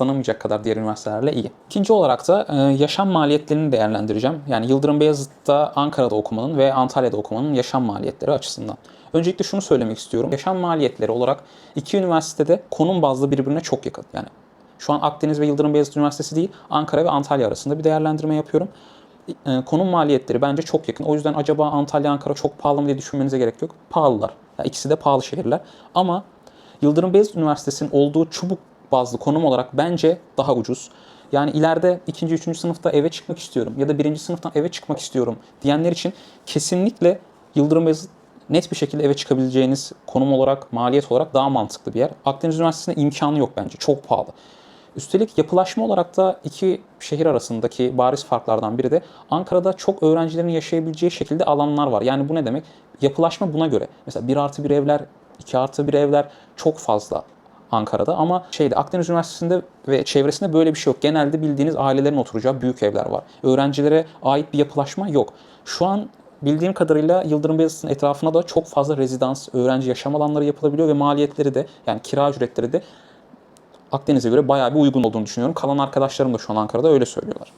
kıyaslanamayacak kadar diğer üniversitelerle iyi. İkinci olarak da e, yaşam maliyetlerini değerlendireceğim. Yani Yıldırım Beyazıt'ta Ankara'da okumanın ve Antalya'da okumanın yaşam maliyetleri açısından. Öncelikle şunu söylemek istiyorum. Yaşam maliyetleri olarak iki üniversitede konum bazlı birbirine çok yakın. Yani şu an Akdeniz ve Yıldırım Beyazıt Üniversitesi değil, Ankara ve Antalya arasında bir değerlendirme yapıyorum. E, konum maliyetleri bence çok yakın. O yüzden acaba Antalya, Ankara çok pahalı mı diye düşünmenize gerek yok. Pahalılar. Yani ikisi de pahalı şehirler. Ama Yıldırım Beyazıt Üniversitesi'nin olduğu çubuk bazlı konum olarak bence daha ucuz. Yani ileride ikinci, üçüncü sınıfta eve çıkmak istiyorum ya da birinci sınıftan eve çıkmak istiyorum diyenler için kesinlikle Yıldırım Beyazıt net bir şekilde eve çıkabileceğiniz konum olarak, maliyet olarak daha mantıklı bir yer. Akdeniz Üniversitesi'nde imkanı yok bence. Çok pahalı. Üstelik yapılaşma olarak da iki şehir arasındaki bariz farklardan biri de Ankara'da çok öğrencilerin yaşayabileceği şekilde alanlar var. Yani bu ne demek? Yapılaşma buna göre. Mesela 1 artı 1 evler, 2 artı 1 evler çok fazla Ankara'da ama şeyde Akdeniz Üniversitesi'nde ve çevresinde böyle bir şey yok. Genelde bildiğiniz ailelerin oturacağı büyük evler var. Öğrencilere ait bir yapılaşma yok. Şu an bildiğim kadarıyla Yıldırım Beyazıt'ın etrafına da çok fazla rezidans, öğrenci yaşam alanları yapılabiliyor ve maliyetleri de yani kira ücretleri de Akdeniz'e göre bayağı bir uygun olduğunu düşünüyorum. Kalan arkadaşlarım da şu an Ankara'da öyle söylüyorlar.